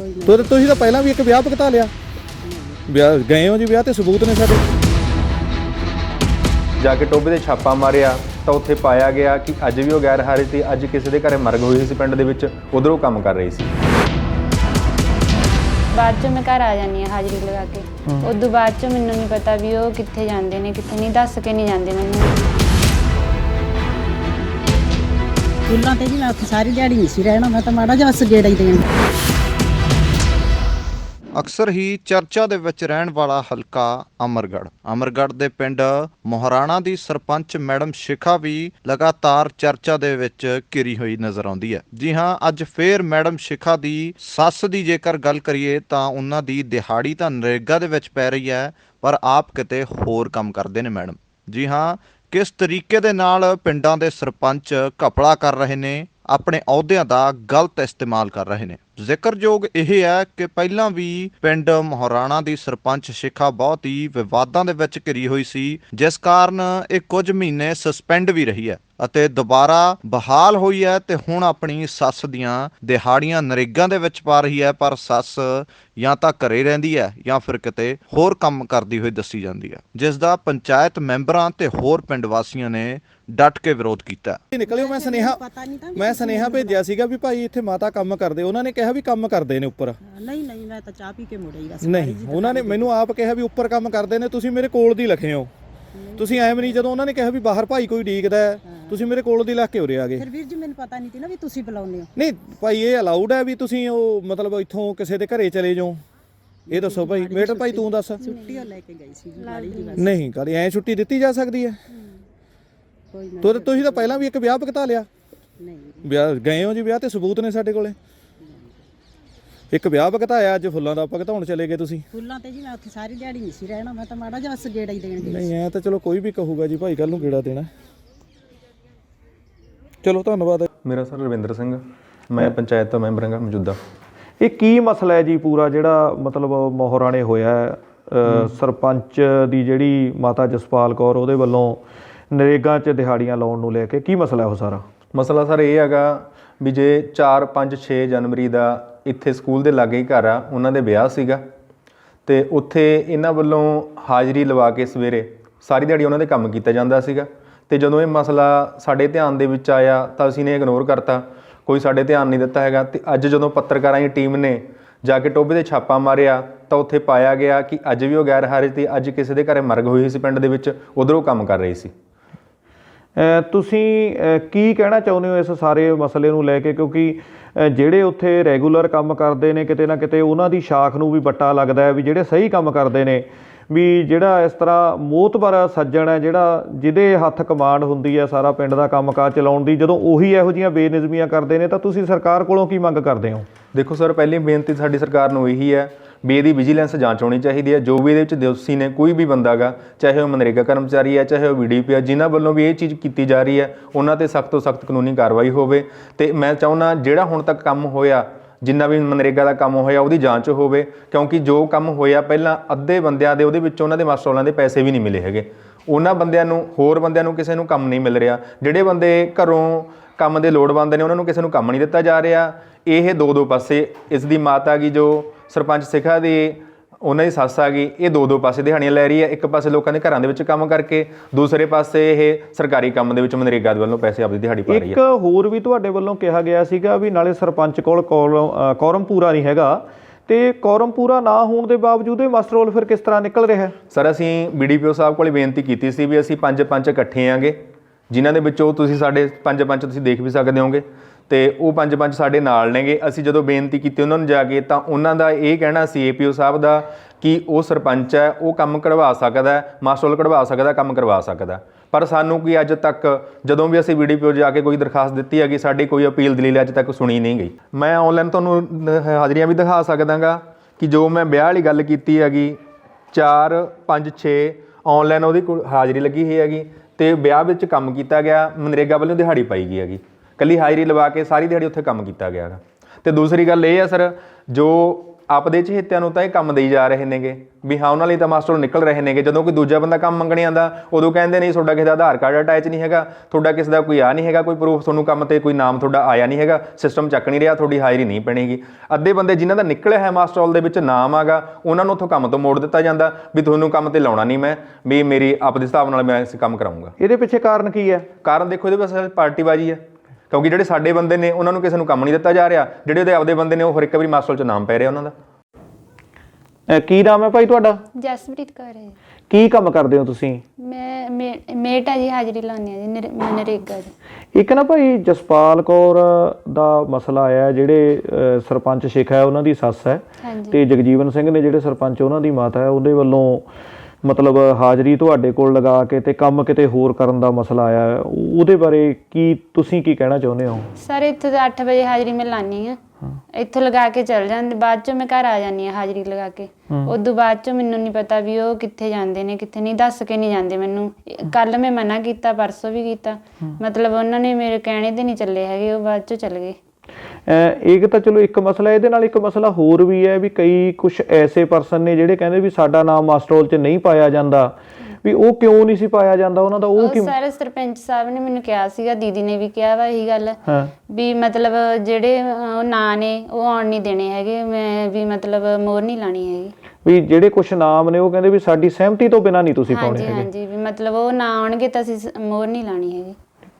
ਕੋਈ ਨਹੀਂ ਤੁਰ ਤੁਸੀਂ ਤਾਂ ਪਹਿਲਾਂ ਵੀ ਇੱਕ ਵਿਆਹ ਭੁਗਤਾ ਲਿਆ। ਵਿਆਹ ਗਏ ਹੋ ਜੀ ਵਿਆਹ ਤੇ ਸਬੂਤ ਨੇ ਸਾਡੇ। ਜਾ ਕੇ ਟੋਬੇ ਤੇ ਛਾਪਾ ਮਾਰਿਆ ਤਾਂ ਉੱਥੇ ਪਾਇਆ ਗਿਆ ਕਿ ਅੱਜ ਵੀ ਉਹ ਗੈਰ ਹਾਜ਼ਰ ਸੀ ਅੱਜ ਕਿਸੇ ਦੇ ਘਰੇ ਮਰਗ ਹੋਈ ਸੀ ਪਿੰਡ ਦੇ ਵਿੱਚ ਉਧਰੋਂ ਕੰਮ ਕਰ ਰਹੀ ਸੀ। ਬਾਅਦ ਚ ਮੈਂ ਘਰ ਆ ਜਾਂਦੀ ਹਾਂ ਹਾਜ਼ਰੀ ਲਗਾ ਕੇ। ਉਦੋਂ ਬਾਅਦ ਚ ਮੈਨੂੰ ਨਹੀਂ ਪਤਾ ਵੀ ਉਹ ਕਿੱਥੇ ਜਾਂਦੇ ਨੇ ਕਿੱਥੇ ਨਹੀਂ ਦੱਸ ਕੇ ਨਹੀਂ ਜਾਂਦੇ ਮੈਨੂੰ। ਸਕੂਲਾਂ ਤੇ ਜੀ ਮੈਂ ਉੱਥੇ ਸਾਰੀ ਦਿਹਾੜੀ ਨਹੀਂ ਸੀ ਰਹਿਣਾ ਮੈਂ ਤਾਂ ਮਾੜਾ ਜਿਹਾ ਬਸ ਗੇੜਾ ਹੀ ਦੇਣ। ਅਕਸਰ ਹੀ ਚਰਚਾ ਦੇ ਵਿੱਚ ਰਹਿਣ ਵਾਲਾ ਹਲਕਾ ਅਮਰਗੜ੍ਹ। ਅਮਰਗੜ੍ਹ ਦੇ ਪਿੰਡ ਮੋਹਰਾਣਾ ਦੀ ਸਰਪੰਚ ਮੈਡਮ ਸ਼ਿਖਾ ਵੀ ਲਗਾਤਾਰ ਚਰਚਾ ਦੇ ਵਿੱਚ ਘਿਰੀ ਹੋਈ ਨਜ਼ਰ ਆਉਂਦੀ ਹੈ। ਜੀ ਹਾਂ, ਅੱਜ ਫੇਰ ਮੈਡਮ ਸ਼ਿਖਾ ਦੀ ਸੱਸ ਦੀ ਜੇਕਰ ਗੱਲ ਕਰੀਏ ਤਾਂ ਉਹਨਾਂ ਦੀ ਦਿਹਾੜੀ ਤਾਂ ਨਰੇਗਾ ਦੇ ਵਿੱਚ ਪੈ ਰਹੀ ਹੈ, ਪਰ ਆਪ ਕਿਤੇ ਹੋਰ ਕੰਮ ਕਰਦੇ ਨੇ ਮੈਡਮ। ਜੀ ਹਾਂ, ਕਿਸ ਤਰੀਕੇ ਦੇ ਨਾਲ ਪਿੰਡਾਂ ਦੇ ਸਰਪੰਚ ਘਪਲਾ ਕਰ ਰਹੇ ਨੇ, ਆਪਣੇ ਅਹੁਦਿਆਂ ਦਾ ਗਲਤ ਇਸਤੇਮਾਲ ਕਰ ਰਹੇ ਨੇ। ਜ਼ਿਕਰਯੋਗ ਇਹ ਹੈ ਕਿ ਪਹਿਲਾਂ ਵੀ ਪਿੰਡ ਮੋਹਰਾਣਾ ਦੀ ਸਰਪੰਚ ਸ਼ਿਖਾ ਬਹੁਤ ਹੀ ਵਿਵਾਦਾਂ ਦੇ ਵਿੱਚ ਘਿਰੀ ਹੋਈ ਸੀ ਜਿਸ ਕਾਰਨ ਇਹ ਕੁਝ ਮਹੀਨੇ ਸਸਪੈਂਡ ਵੀ ਰਹੀ ਹੈ ਅਤੇ ਦੁਬਾਰਾ ਬਹਾਲ ਹੋਈ ਹੈ ਤੇ ਹੁਣ ਆਪਣੀ ਸੱਸ ਦੀਆਂ ਦਿਹਾੜੀਆਂ ਨਰੇਗਾ ਦੇ ਵਿੱਚ ਪਾ ਰਹੀ ਹੈ ਪਰ ਸੱਸ ਜਾਂ ਤਾਂ ਘਰੇ ਰਹਿੰਦੀ ਹੈ ਜਾਂ ਫਿਰ ਕਿਤੇ ਹੋਰ ਕੰਮ ਕਰਦੀ ਹੋਈ ਦੱਸੀ ਜਾਂਦੀ ਹੈ ਜਿਸ ਦਾ ਪੰਚਾਇਤ ਮੈਂਬਰਾਂ ਤੇ ਹੋਰ ਪਿੰਡ ਵਾਸੀਆਂ ਨੇ ਡਟ ਕੇ ਵਿਰੋਧ ਕੀਤਾ। ਨਿਕਲਿਓ ਮੈਂ ਸੁਨੇਹਾ ਮੈਂ ਸੁਨੇਹਾ ਭੇਜਿਆ ਸੀਗਾ ਵੀ ਭਾਈ ਇੱਥੇ ਮਾਤਾ ਕੰਮ ਕਰਦੇ ਉਹਨਾਂ ਨੇ ਕਿਹਾ ਵੀ ਕੰਮ ਕਰਦੇ ਨੇ ਉੱਪਰ। ਨਹੀਂ ਨਹੀਂ ਮੈਂ ਤਾਂ ਚਾਹ ਪੀ ਕੇ ਮੁੜਿਆ ਹੀ ਬਸ। ਨਹੀਂ ਉਹਨਾਂ ਨੇ ਮੈਨੂੰ ਆਪ ਕਿਹਾ ਵੀ ਉੱਪਰ ਕੰਮ ਕਰਦੇ ਨੇ ਤੁਸੀਂ ਮੇਰੇ ਕੋਲ ਦੀ ਲਿਖੇ ਹੋ। ਤੁਸੀਂ ਐਵੇਂ ਨਹੀਂ ਜਦੋਂ ਉਹਨਾਂ ਨੇ ਕਿਹਾ ਵੀ ਬਾਹਰ ਭਾਈ ਕੋਈ ਡੀਕਦਾ ਤੁਸੀਂ ਮੇਰੇ ਕੋਲ ਦੀ ਲੱਗ ਕੇ ਉਰੇ ਆ ਗਏ। ਫਿਰ ਵੀਰ ਜੀ ਮੈਨੂੰ ਪਤਾ ਨਹੀਂ ਸੀ ਨਾ ਵੀ ਤੁਸੀਂ ਬੁਲਾਉਂਦੇ ਹੋ। ਨਹੀਂ ਭਾਈ ਇਹ ਅਲਾਉਡ ਹੈ ਵੀ ਤੁਸੀਂ ਉਹ ਮਤਲਬ ਇੱਥੋਂ ਕਿਸੇ ਦੇ ਘਰੇ ਚਲੇ ਜਾਓ। ਇਹ ਦੱਸੋ ਭਾਈ ਮੇਟਰ ਭਾਈ ਤੂੰ ਦੱਸ। ਛੁੱਟੀ ਲੈ ਕੇ ਗਈ ਸੀ ਮਾੜੀ ਜੀ ਬਸ। ਨਹੀਂ ਕਦੇ ਐ ਛੁੱਟੀ ਦਿੱਤੀ ਜਾ ਸਕਦੀ ਹੈ? ਕੋਈ ਨਾ ਤੁਸੀਂ ਤਾਂ ਪਹਿਲਾਂ ਵੀ ਇੱਕ ਵਿਆਹ ਭੁਗਤਾ ਲਿਆ। ਨਹੀਂ ਵਿਆਹ ਗਏ ਹੋ ਜੀ ਵਿਆਹ ਤੇ ਸਬੂਤ ਨੇ ਸਾਡੇ ਕੋਲੇ। ਇੱਕ ਵਿਆਹ ਭੁਗਤਾਇਆ ਅੱਜ ਫੁੱਲਾਂ ਦਾ ਭੁਗਤਾਉਣ ਚਲੇ ਗਏ ਤੁਸੀਂ? ਸਕੂਲਾਂ ਤੇ ਜੀ ਮੈਂ ਉੱਥੇ ਸਾਰੀ ਦਿਹਾੜੀ ਨਹੀਂ ਸੀ ਰਹਿਣਾ ਮੈਂ ਤਾਂ ਮਾੜਾ ਜਿਹਾ ਬਸ ਗੇੜਾ ਹੀ ਦੇਣ ਗਈ ਨਹੀਂ ਐ ਤਾਂ ਚਲੋ ਕੋਈ ਵੀ ਕਹੂਗਾ ਜੀ ਭਾਈ ਕੱਲ ਨੂੰ ਕਿਹੜਾ ਦੇਣਾ। ਚਲੋ ਧੰਨਵਾਦ। ਮੇਰਾ ਸਰ ਰਵਿੰਦਰ ਸਿੰਘ ਮੈਂ ਪੰਚਾਇਤ ਦਾ ਮੈਂਬਰ ਹਾਂ ਮੌਜੂਦਾ। ਇਹ ਕੀ ਮਸਲਾ ਹੈ ਜੀ ਪੂਰਾ ਜਿਹੜਾ ਮਤਲਬ ਮੋਹਰਾਣੇ ਹੋਇਆ ਹੈ? ਸਰਪੰਚ ਦੀ ਜਿਹੜੀ ਮਾਤਾ ਜਸਪਾਲ ਕੌਰ ਉਹਦੇ ਵੱਲੋਂ ਨਰੇਗਾ 'ਚ ਦਿਹਾੜੀਆਂ ਲਾਉਣ ਨੂੰ ਲੈ ਕੇ ਕੀ ਮਸਲਾ ਹੈ ਉਹ ਸਾਰਾ? ਮਸਲਾ ਸਰ ਇਹ ਹੈਗਾ ਵੀ ਜੇ 4 5 6 ਜਨਵਰੀ ਦਾ ਇੱਥੇ ਸਕੂਲ ਦੇ ਲਾਗੇ ਹੀ ਘਰ ਆ, ਉਹਨਾਂ ਦੇ ਵਿਆਹ ਸੀਗਾ। ਤੇ ਉੱਥੇ ਇਹਨਾਂ ਵੱਲੋਂ ਹਾਜ਼ਰੀ ਲਵਾ ਕੇ ਸਵੇਰੇ ਸਾਰੀ ਦਿਹਾੜੀ ਉਹਨਾਂ ਦੇ ਕੰਮ ਕੀਤਾ ਜਾਂਦਾ ਸੀਗਾ। ਤੇ ਜਦੋਂ ਇਹ ਮਸਲਾ ਸਾਡੇ ਧਿਆਨ ਦੇ ਵਿੱਚ ਆਇਆ ਤਾਂ ਅਸੀਂ ਨੇ ਇਗਨੋਰ ਕਰਤਾ। ਕੋਈ ਸਾਡੇ ਧਿਆਨ ਨਹੀਂ ਦਿੱਤਾ ਹੈਗਾ ਤੇ ਅੱਜ ਜਦੋਂ ਪੱਤਰਕਾਰਾਂ ਦੀ ਟੀਮ ਨੇ ਜਾ ਕੇ ਟੋਬੇ ਤੇ ਛਾਪਾ ਮਾਰਿਆ ਤਾਂ ਉੱਥੇ ਪਾਇਆ ਗਿਆ ਕਿ ਅੱਜ ਵੀ ਉਹ ਗੈਰ ਹਾਜ਼ਰ ਸੀ ਅੱਜ ਕਿਸੇ ਦੇ ਘਰੇ ਮਰਗ ਹੋਈ ਸੀ ਪਿੰਡ ਦੇ ਵਿੱਚ, ਉਧਰੋਂ ਕੰਮ ਕਰ ਰਹੀ ਸੀ। ਤੁਸੀਂ ਕੀ ਕਹਿਣਾ ਚਾਹੁੰਦੇ ਹੋ ਇਸ ਸਾਰੇ ਮਸਲੇ ਨੂੰ ਲੈ ਕੇ? ਕਿਉਂਕਿ ਜਿਹੜੇ ਉੱਥੇ ਰੈਗੂਲਰ ਕੰਮ ਕਰਦੇ ਨੇ, ਕਿਤੇ ਨਾ ਕਿਤੇ ਉਹਨਾਂ ਦੀ ਸ਼ਾਖ ਨੂੰ ਵੀ ਬੱਟਾ ਲੱਗਦਾ ਹੈ ਵੀ ਜਿਹੜੇ ਸਹੀ ਕੰਮ ਕਰਦੇ ਨੇ ਵੀ ਜਿਹੜਾ ਇਸ ਤਰ੍ਹਾਂ ਮੋਤਬਰ ਸੱਜਣ ਹੈ, ਜਿਹੜਾ ਜਿਹਦੇ ਹੱਥ ਕਮਾਂਡ ਹੁੰਦੀ ਹੈ ਸਾਰਾ ਪਿੰਡ ਦਾ ਕੰਮਕਾਜ ਚਲਾਉਣ ਦੀ, ਜਦੋਂ ਉਹੀ ਇਹੋ ਜੀਆਂ ਬੇਨਿਜ਼ਮੀਆਂ ਕਰਦੇ ਨੇ, ਤਾਂ ਤੁਸੀਂ ਸਰਕਾਰ ਕੋਲੋਂ ਕੀ ਮੰਗ ਕਰਦੇ ਹੋ? ਦੇਖੋ ਸਰ, ਪਹਿਲੀ ਬੇਨਤੀ ਸਾਡੀ ਸਰਕਾਰ ਨੂੰ ਇਹੀ ਹੈ ਵੀ ਇਹਦੀ ਵਿਜੀਲੈਂਸ ਜਾਂਚ ਹੋਣੀ ਚਾਹੀਦੀ ਹੈ। ਜੋ ਵੀ ਇਹਦੇ ਵਿੱਚ ਦੋਸ਼ੀ ਨੇ, ਕੋਈ ਵੀ ਬੰਦਾਗਾ ਚਾਹੇ ਉਹ ਮਨਰੇਗਾ ਕਰਮਚਾਰੀ ਹੈ, ਚਾਹੇ ਉਹ ਵੀਡੀਪੀ ਹੈ, ਜਿਨ੍ਹਾਂ ਵੱਲੋਂ ਵੀ ਇਹ ਚੀਜ਼ ਕੀਤੀ ਜਾ ਰਹੀ ਹੈ, ਉਹਨਾਂ ਤੇ ਸਖਤ ਤੋਂ ਸਖਤ ਕਾਨੂੰਨੀ ਕਾਰਵਾਈ ਹੋਵੇ। ਤੇ ਮੈਂ ਚਾਹੁੰਦਾ, ਜਿਹੜਾ ਹੁਣ ਤੱਕ ਕੰਮ ਹੋਇਆ ਜਿੰਨਾ ਵੀ ਮਨਰੇਗਾ ਦਾ ਕੰਮ ਹੋਇਆ ਉਹਦੀ ਜਾਂਚ ਹੋਵੇ, ਕਿਉਂਕਿ ਜੋ ਕੰਮ ਹੋਇਆ ਪਹਿਲਾਂ ਅੱਧੇ ਬੰਦਿਆਂ ਦੇ, ਉਹਦੇ ਵਿੱਚ ਉਹਨਾਂ ਦੇ ਮਾਸਟਰਾਂ ਦੇ ਪੈਸੇ ਵੀ ਨਹੀਂ ਮਿਲੇ ਹੈਗੇ। ਉਹਨਾਂ ਬੰਦਿਆਂ ਨੂੰ, ਹੋਰ ਬੰਦਿਆਂ ਨੂੰ ਕਿਸੇ ਨੂੰ ਕੰਮ ਨਹੀਂ ਮਿਲ ਰਿਹਾ। ਜਿਹੜੇ ਬੰਦੇ ਘਰੋਂ ਕੰਮ ਦੇ ਲੋੜਵੰਦ ਨੇ, ਉਹਨਾਂ ਨੂੰ ਕਿਸੇ ਨੂੰ ਕੰਮ ਨਹੀਂ ਦਿੱਤਾ ਜਾ ਰਿਹਾ। ਇਹ ਦੋ ਦੋ ਪਾਸੇ ਇਸ ਦੀ ਮਾਤਾ ਗਈ ਜੋ ਸਰਪੰਚ ਸਿਖਾ ਦੀ ਉਹਨਾਂ ਦੀ ਸੱਸ ਆ ਗਈ ਇਹ ਦੋ ਦੋ ਪਾਸੇ ਦਿਹਾੜੀਆਂ ਲੈ ਰਹੀ ਹੈ। ਇੱਕ ਪਾਸੇ ਲੋਕਾਂ ਦੇ ਘਰਾਂ ਦੇ ਵਿੱਚ ਕੰਮ ਕਰਕੇ ਦੂਸਰੇ ਪਾਸੇ ਇਹ ਸਰਕਾਰੀ ਕੰਮ ਦੇ ਵਿੱਚ ਮਨਰੇਗਾ ਦੇ ਵੱਲੋਂ ਪੈਸੇ ਆਪਦੀ ਦਿਹਾੜੀ ਪਾ ਰਹੀ ਇੱਕ ਹੈ ਹੋਰ ਵੀ ਤੁਹਾਡੇ ਵੱਲੋਂ ਕਿਹਾ ਗਿਆ ਸੀਗਾ ਵੀ ਨਾਲੇ ਸਰਪੰਚ ਕੋਲ ਕੌਰਮ- ਪੂਰਾ ਨਹੀਂ ਹੈਗਾ। ਤੇ ਕੌਰਮ ਪੂਰਾ ਨਾ ਹੋਣ ਦੇ ਬਾਵਜੂਦ ਇਹ ਮਾਸਟਰ ਰੋਲ ਫਿਰ ਕਿਸ ਤਰ੍ਹਾਂ ਨਿਕਲ ਰਿਹਾ ਹੈ? ਸਰ ਅਸੀਂ ਬੀਡੀਪੀਓ ਸਾਹਿਬ ਕੋਲੇ ਬੇਨਤੀ ਕੀਤੀ ਸੀ ਵੀ ਅਸੀਂ ਪੰਜ ਪੰਜ ਇਕੱਠੇ ਆਂਗੇ ਜਿਨ੍ਹਾਂ ਦੇ ਵਿੱਚੋਂ ਤੁਸੀਂ ਸਾਡੇ ਪੰਜ ਪੰਜ ਤੁਸੀਂ ਦੇਖ ਵੀ ਸਕਦੇ ਹੋਗੇ। ਤੇ ਉਹ ਪੰਜ ਪੰਜ ਸਾਡੇ ਨਾਲ ਨੇਗੇ। ਅਸੀਂ ਜਦੋਂ ਬੇਨਤੀ ਕੀਤੀ ਉਹਨਾਂ ਨੂੰ ਜਾ ਕੇ ਤਾਂ ਉਹਨਾਂ ਦਾ ਇਹ ਕਹਿਣਾ ਸੀ ਏਪੀਓ ਸਾਹਿਬ ਦਾ ਕਿ ਉਹ ਸਰਪੰਚ ਹੈ, ਉਹ ਕੰਮ ਕਢਵਾ ਸਕਦਾ ਮਾਸਟਰ ਰੋਲ ਕਢਵਾ ਸਕਦਾ, ਕੰਮ ਕਰਵਾ ਸਕਦਾ ਪਰ ਸਾਨੂੰ ਕੀ ਅੱਜ ਤੱਕ, ਜਦੋਂ ਵੀ ਅਸੀਂ ਬੀਡੀਪੀਓ ਜਾ ਕੇ ਕੋਈ ਦਰਖਾਸਤ ਦਿੱਤੀ ਹੈਗੀ, ਸਾਡੀ ਕੋਈ ਅਪੀਲ ਦਲੀਲ ਅੱਜ ਤੱਕ ਸੁਣੀ ਨਹੀਂ ਗਈ। ਮੈਂ ਆਨਲਾਈਨ ਤੁਹਾਨੂੰ ਹਾਜ਼ਰੀਆਂ ਵੀ ਦਿਖਾ ਸਕਦਾਗਾ ਕਿ ਜੋ ਮੈਂ ਵਿਆਹ ਵਾਲੀ ਗੱਲ ਕੀਤੀ ਹੈਗੀ 4 5 6 ਆਨਲਾਈਨ ਉਹਦੀ ਕੋਈ ਹਾਜ਼ਰੀ ਲੱਗੀ ਹੋਈ ਹੈਗੀ ਤੇ ਵਿਆਹ ਵਿੱਚ ਕੰਮ ਕੀਤਾ ਗਿਆ, ਮਨਰੇਗਾ ਵੱਲੋਂ ਦਿਹਾੜੀ ਪਾਈ ਗਈ ਹੈਗੀ। ਕੱਲੀ ਹਾਜ਼ਰੀ ਲਵਾ ਕੇ ਸਾਰੀ ਦਿਹਾੜੀ ਉੱਥੇ ਕੰਮ ਕੀਤਾ ਗਿਆ ਤੇ ਦੂਸਰੀ ਗੱਲ ਇਹ ਹੈ ਸਰ ਜੋ ਆਪਦੇ ਚਹੇਤਿਆਂ ਨੂੰ ਤਾਂ ਇਹ ਕੰਮ ਦੇਈ ਜਾ ਰਹੇ ਨੇਗੇ ਵੀ ਹਾਂ ਉਹਨਾਂ ਲਈ ਤਾਂ ਮਾਸਟਰ ਨਿਕਲ ਰਹੇ ਨੇਗੇ। ਜਦੋਂ ਕੋਈ ਦੂਜਾ ਬੰਦਾ ਕੰਮ ਮੰਗਣੇ ਆਂਦਾ ਉਦੋਂ ਕਹਿੰਦੇ ਨਹੀਂ ਤੁਹਾਡਾ ਕਿਸੇ ਦਾ ਆਧਾਰ ਕਾਰਡ ਅਟੈਚ ਨਹੀਂ ਹੈਗਾ ਤੁਹਾਡਾ ਕਿਸੇ ਦਾ ਕੋਈ ਆ ਨਹੀਂ ਹੈਗਾ ਕੋਈ ਪ੍ਰੂਫ ਤੁਹਾਨੂੰ ਕੰਮ ਤੇ ਕੋਈ ਨਾਮ ਤੁਹਾਡਾ ਆਇਆ ਨਹੀਂ ਹੈਗਾ ਸਿਸਟਮ ਚੱਕ ਨਹੀਂ ਰਿਹਾ ਤੁਹਾਡੀ ਹਾਜ਼ਰੀ ਨਹੀਂ ਪੈਣੀਗੀ ਅੱਧੇ ਬੰਦੇ ਜਿਨ੍ਹਾਂ ਦਾ ਨਿਕਲਿਆ ਹੈ ਮਾਸਟਰ ਦੇ ਵਿੱਚ ਨਾਮ ਆਗਾ ਉਹਨਾਂ ਨੂੰ ਉੱਥੋਂ ਕੰਮ ਤੋਂ ਮੋੜ ਦਿੱਤਾ ਜਾਂਦਾ ਵੀ ਤੁਹਾਨੂੰ ਕੰਮ ਤੇ ਲਾਉਣਾ ਨਹੀਂ ਮੈਂ ਵੀ ਮੇਰੀ ਆਪਦੇ ਹਿਸਾਬ ਨਾਲ ਮੈਂ ਇਸ ਕੰਮ ਕਰਾਉਂਗਾ ਇਹਦੇ ਪਿੱਛੇ ਕਾਰਨ ਕੀ ਹੈ? ਕਾਰਨ ਦੇਖੋ ਇਹਦੇ ਪਾਸੇ ਪਾਰਟੀਬਾਜ਼ੀ ਹੈ। ਕਿਉਂਕਿ ਜਿਹੜੇ ਸਾਡੇ ਬੰਦੇ ਨੇ ਉਹਨਾਂ ਨੂੰ ਕਿਸੇ ਨੂੰ ਕੰਮ ਨਹੀਂ ਦਿੱਤਾ ਜਾ ਰਿਹਾ। ਜਿਹੜੇ ਉਹਦੇ ਆਪਦੇ ਬੰਦੇ ਨੇ ਉਹ ਹਰ ਇੱਕ ਵਾਰੀ ਮਾਸਟਰ 'ਚ ਨਾਮ ਪੈ ਰਿਹਾ ਉਹਨਾਂ ਦਾ। ਅਹ ਕੀ ਨਾਮ ਹੈ ਭਾਈ ਤੁਹਾਡਾ? ਜਸਪ੍ਰੀਤ ਕੌਰ ਹੈ। ਜੀ। ਕੀ ਕੰਮ ਕਰਦੇ ਹੋ ਤੁਸੀਂ? ਮੈਂ ਮੇ- ਮੇਟ ਆ ਜੀ ਹਾਜ਼ਰੀ ਲਾਉਂਦੀ ਆ ਜੀ ਨਰੇ- ਮੈਂ ਨਰੇਗਾ ਦੀ ਇੱਕ ਨਾ ਭਾਈ ਜਸਪਾਲ ਕੌਰ ਦਾ ਮਸਲਾ ਆਇਆ ਹੈ, ਜਿਹੜੇ ਅਹ, ਸਰਪੰਚ ਸ਼ਿਖਾ ਹੈ ਉਹਨਾਂ ਦੀ ਸੱਸ ਹੈ। ਹਾਂਜੀ। ਤੇ ਜਗਜੀਵਨ ਸਿੰਘ ਨੇ ਜਿਹੜੇ ਸਰਪੰਚ ਉਹਨਾਂ ਦੀ ਮਾਤਾ ਹੈ ਉਹਦੇ ਵੱਲੋਂ ਮਤਲਬ ਹਾਜ਼ਰੀ ਤੁਹਾਡੇ ਕੋਲ ਲਗਾ ਕੇ ਤੇ ਕੰਮ ਕਿਤੇ ਹੋਰ ਕਰਨ ਦਾ ਮਸਲਾ ਆਇਆ। ਉਹਦੇ ਬਾਰੇ ਕੀ ਤੁਸੀਂ ਕੀ ਕਹਿਣਾ ਚਾਹੁੰਦੇ ਹੋ? ਸਰ ਇੱਥੇ ਤਾਂ 8 ਵਜੇ ਹਾਜ਼ਰੀ ਮੈਂ ਲਾਨੀ ਆ। ਇੱਥੋਂ ਲਗਾ ਕੇ ਚਲ ਜਾਂਦੇ ਬਾਅਦ ਚੋਂ ਮੈਂ ਘਰ ਆ ਜਾਂਦੀ ਆ ਹਾਜ਼ਰੀ ਲਗਾ ਕੇ। ਉਦੋਂ ਬਾਅਦ ਚੋਂ ਮੈਨੂੰ ਨਹੀਂ ਪਤਾ ਵੀ ਉਹ ਕਿੱਥੇ ਜਾਂਦੇ ਨੇ ਕਿੱਥੇ ਨਹੀਂ ਦੱਸ ਕੇ ਨਹੀਂ ਜਾਂਦੇ ਮੈਨੂੰ। ਕੱਲ ਮੈਂ ਮਨਾ ਕੀਤਾ ਪਰਸੋਂ ਵੀ ਕੀਤਾ। ਮਤਲਬ ਉਹਨਾਂ ਨੇ ਮੇਰੇ ਕਹਿਣੇ ਤੇ ਨਹੀਂ ਚੱਲੇ ਹੈਗੇ ਉਹ ਬਾਅਦ ਚੋਂ ਚੱਲ ਗਏ। ਇੱਕ ਤਾਂ ਚਲੋ ਇੱਕ ਮਸਲਾ ਇਹਦੇ ਨਾਲ ਇੱਕ ਮਸਲਾ ਹੋਰ ਵੀ ਹੈ ਵੀ ਕਈ ਕੁਝ ਐਸੇ ਪਰਸਨ ਨੇ ਜਿਹੜੇ ਕਹਿੰਦੇ ਵੀ ਸਾਡਾ ਨਾਮ ਮਾਸਟਰ ਰੋਲ 'ਚ ਨਹੀਂ ਪਾਇਆ ਜਾਂਦਾ। ਵੀ ਉਹ ਕਿਉਂ ਨਹੀਂ ਸੀ ਪਾਇਆ ਜਾਂਦਾ? ਉਹਨਾਂ ਦਾ ਉਹ ਕਿ ਸਾਰੇ ਸਰਪੰਚ ਸਾਹਿਬ ਨੇ ਮੈਨੂੰ ਕਿਹਾ ਸੀਗਾ ਦੀਦੀ ਨੇ ਵੀ ਕਿਹਾ ਵਾ ਇਹੀ ਗੱਲ। ਵੀ ਮਤਲਬ ਜਿਹੜੇ ਉਹ ਨਾਂ ਨੇ ਉਹ ਆਉਣ ਨਹੀਂ ਦੇਣੇ ਹੈਗੇ। ਮੈਂ ਵੀ ਮਤਲਬ ਮੋਹਰ ਨਹੀਂ ਲਾਣੀ ਹੈਗੀ। ਵੀ ਜਿਹੜੇ ਕੁਝ ਨਾਮ ਨੇ ਉਹ ਕਹਿੰਦੇ ਵੀ ਸਾਡੀ ਸਹਿਮਤੀ ਤੋਂ ਬਿਨਾਂ ਨਹੀਂ ਤੁਸੀਂ ਪਾਉਣੇ ਹਾਂਜੀ ਹੈਗੇ। ਹਾਂਜੀ ਵੀ ਮਤਲਬ ਉਹ ਨਾ ਆਉਣਗੇ ਤਾਂ ਅਸੀਂ ਮੋਹਰ ਨਹੀਂ ਲਾਣੀ ਹੈਗੀ।